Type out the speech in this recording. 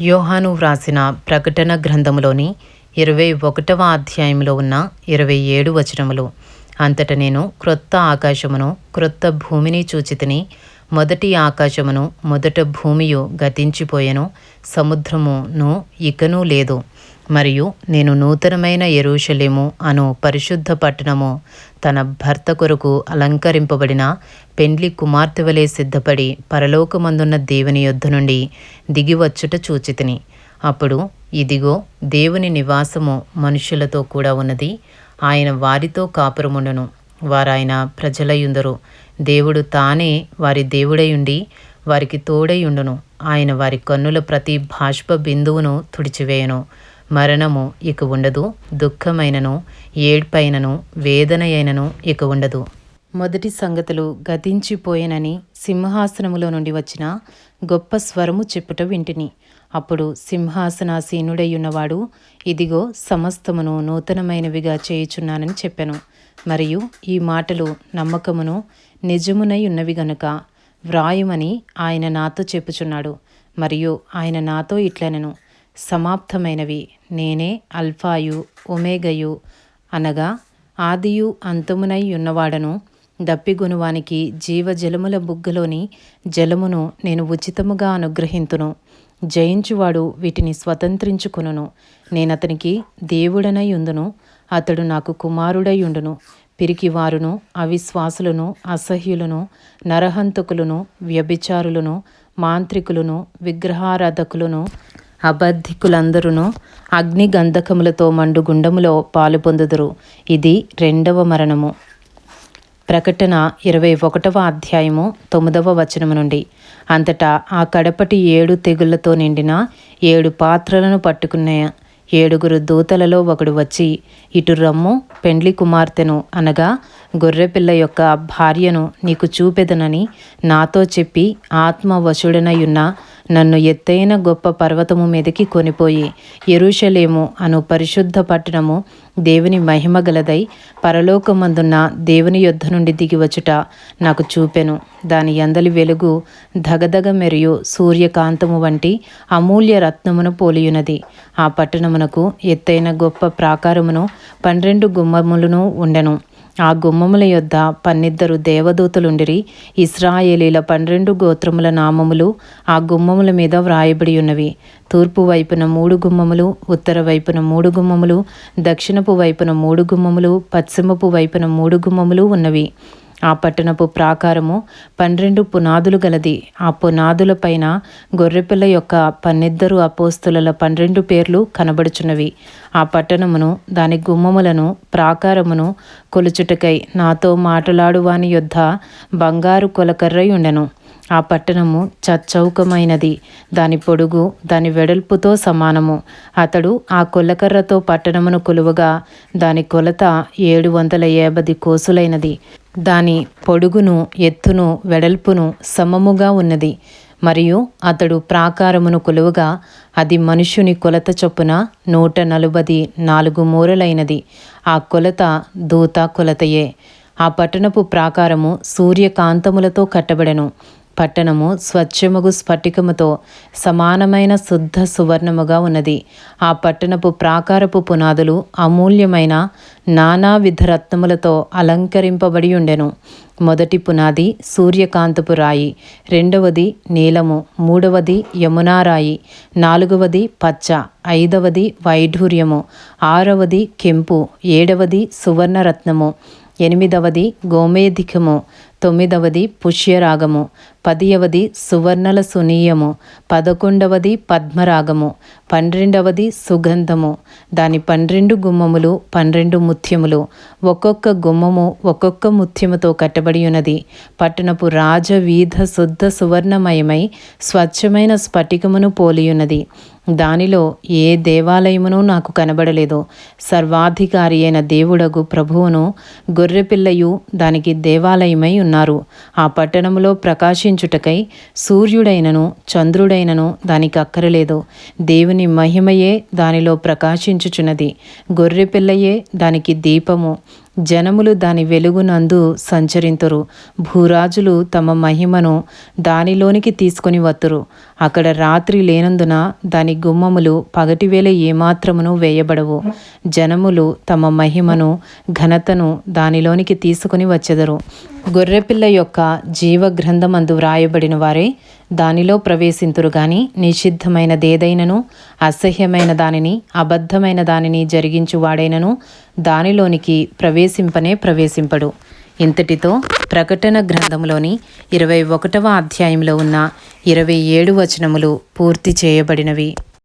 యోహాను వ్రాసిన ప్రకటన గ్రంథములోని ఇరవై ఒకటవ అధ్యాయంలో ఉన్న ఇరవై ఏడు వచనములు. అంతట నేను క్రొత్త ఆకాశమును క్రొత్త భూమిని చూచితిని మొదటి ఆకాశమును మొదట భూమియు గతించిపోయెను సముద్రమును ఇకనూ లేదు. మరియు నేను నూతనమైన ఎరుషలేము అను పరిశుద్ధ పట్టణము తన భర్త కొరకు అలంకరింపబడిన పెండ్లి కుమార్తె వలె సిద్ధపడి పరలోకమందున్న దేవుని యొద్ద నుండి దిగివచ్చుట చూచితిని. అప్పుడు ఇదిగో దేవుని నివాసము మనుషులతో కూడా ఉన్నది. ఆయన వారితో కాపురముండను. వారాయన ప్రజలయుందరు. దేవుడు తానే వారి దేవుడయుండి వారికి తోడయుండును. ఆయన వారి కన్నుల ప్రతి బాష్ప బిందువును తుడిచివేయను. మరణము ఇక ఉండదు దుఃఖమైనను ఏడ్పైనను వేదనయైనను ఇక ఉండదు. మొదటి సంగతులు గతించిపోయేనని సింహాసనములో నుండి వచ్చిన గొప్ప స్వరము చెప్పుట వింటిని. అప్పుడు సింహాసనాసీనుడయ్యున్నవాడు ఇదిగో సమస్తమును నూతనమైనవిగా చేయుచున్నానని చెప్పాను. మరియు ఈ మాటలు నమ్మకమును నిజమునై ఉన్నవి గనుక వ్రాయుమని ఆయన నాతో చెప్పుచున్నాడు. మరియు ఆయన నాతో ఇట్లనెను. సమాప్తమైనవి. నేనే అల్ఫాయు ఒమేగయు అనగా ఆదియు అంతమునై ఉన్నవాడను దప్పిగొనువానికి జీవజలముల బుగ్గలోని జలమును నేను ఉచితముగా అనుగ్రహింతును. జయించువాడు వీటిని స్వతంత్రించుకును నేనతనికి దేవుడనై ఉందును. అతడు నాకు కుమారుడై ఉండును. పిరికివారును అవిశ్వాసులను అసహ్యులను నరహంతకులను వ్యభిచారులను మాంత్రికులను విగ్రహారాధకులను అబద్ధికులందరూ అగ్ని గంధకములతో మండు గుండములో పాలు పొందుదురు ఇది రెండవ మరణము. ప్రకటన ఇరవై ఒకటవ అధ్యాయము తొమ్మిదవ వచనము నుండి. అంతటా ఆ కడపటి ఏడు తెగుళ్ళతో నిండిన ఏడు పాత్రలను పట్టుకున్న ఏడుగురు దూతలలో ఒకడు వచ్చి ఇటు రమ్ము పెండ్లి కుమార్తెను అనగా గొర్రెపిల్ల యొక్క భార్యను నీకు చూపెదనని నాతో చెప్పి ఆత్మవశుడనయున్న నన్ను ఎత్తైన గొప్ప పర్వతము మీదకి కొనిపోయి ఎరుషలేము అను పరిశుద్ధ పట్టణము దేవుని మహిమ గలదై పరలోకమందున్న దేవుని యొద్ధ నుండి దిగివచ్చుట నాకు చూపెను. దాని ఎందలి వెలుగు దగదగ మెరియు సూర్యకాంతము వంటి అమూల్య రత్నమును పోలియున్నది. ఆ పట్టణమునకు ఎత్తైన గొప్ప ప్రాకారమును పన్నెండు గుమ్మములను ఉండెను. ఆ గుమ్మముల యొద్ద పన్నిద్దరు దేవదూతలుండిరి. ఇస్రాయేలీల పన్నెండు గోత్రముల నామములు ఆ గుమ్మముల మీద వ్రాయబడి ఉన్నవి. తూర్పు వైపున మూడు గుమ్మములు ఉత్తర వైపున మూడు గుమ్మములు దక్షిణపు వైపున మూడు గుమ్మములు పశ్చిమపు వైపున మూడు గుమ్మములు ఉన్నవి. ఆ పట్టణపు ప్రాకారము పన్నెండు పునాదులు గలది. ఆ పునాదుల పైన గొర్రెపిల్ల యొక్క పన్నెద్దరు అపోస్తుల పన్నెండు పేర్లు కనబడుచున్నవి. ఆ పట్టణమును దాని గుమ్మములను ప్రాకారమును కొలుచుటకై నాతో మాటలాడువాని యొద్ద బంగారు కొలకర్రై ఉండెను. ఆ పట్టణము చచ్చౌకమైనది. దాని పొడుగు దాని వెడల్పుతో సమానము. అతడు ఆ కొల్లకర్రతో పట్టణమును కొలువగా దాని కొలత ఏడు వందల యాభై కోసులైనది. దాని పొడుగును ఎత్తును వెడల్పును సమముగా ఉన్నది. మరియు అతడు ప్రాకారమును కొలువుగా అది మనుషుని కొలత చొప్పున నూట నలుబది నాలుగు మూరలైనది. ఆ కొలత దూత కొలతయే. ఆ పట్టణపు ప్రాకారము సూర్యకాంతములతో కట్టబడెను. పట్టణము స్వచ్ఛముగు స్ఫటికముతో సమానమైన శుద్ధ సువర్ణముగా ఉన్నది. ఆ పట్టణపు ప్రాకారపు పునాదులు అమూల్యమైన నానావిధ రత్నములతో అలంకరింపబడి ఉండెను. మొదటి పునాది సూర్యకాంతపు రాయి రెండవది నీలము మూడవది యమునారాయి నాలుగవది పచ్చ ఐదవది వైఢూర్యము ఆరవది కెంపు ఏడవది సువర్ణరత్నము ఎనిమిదవది గోమేధికము తొమ్మిదవది పుష్యరాగము పదియవది సువర్ణల సునీయము పదకొండవది పద్మరాగము పన్నెండవది సుగంధము. దాని పన్నెండు గుమ్మములు పన్నెండు ముత్యములు. ఒక్కొక్క గుమ్మము ఒక్కొక్క ముత్యముతో కట్టబడి ఉన్నది పట్టణపు రాజవీధ శుద్ధ సువర్ణమయమై స్వచ్ఛమైన స్ఫటికమును పోలియున్నది. దానిలో ఏ దేవాలయమును నాకు కనబడలేదు. సర్వాధికారి అయిన దేవుడగు ప్రభువును గొర్రెపిల్లయు దానికి దేవాలయమై ఉన్నారు. ఆ పట్టణములో ప్రకాశించుటకై సూర్యుడైనను చంద్రుడైనను దానికి అక్కరలేదు. దేవుని మహిమయే దానిలో ప్రకాశించుచున్నది. గొర్రెపిల్లయే దానికి దీపము. జనములు దాని వెలుగునందు సంచరింతురు. భూరాజులు తమ మహిమను దానిలోనికి తీసుకొని వత్తురు. అక్కడ రాత్రి లేనందున దాని గుమ్మములు పగటివేళ ఏమాత్రమును వేయబడవు. జనములు తమ మహిమను ఘనతను దానిలోనికి తీసుకొని వచ్చెదరు. గొర్రెపిల్ల యొక్క జీవ గ్రంథమందు వ్రాయబడిన వారే దానిలో ప్రవేశింతురు గాని నిషిద్ధమైనదేదైనను అసహ్యమైన దానిని అబద్ధమైన దానిని జరిగించువాడైనను దానిలోనికి ప్రవేశింపనే ప్రవేశింపడు. ఇంతటితో ప్రకటన గ్రంథంలోని ఇరవై ఒకటవ అధ్యాయంలో ఉన్న ఇరవై ఏడు వచనములు పూర్తి చేయబడినవి.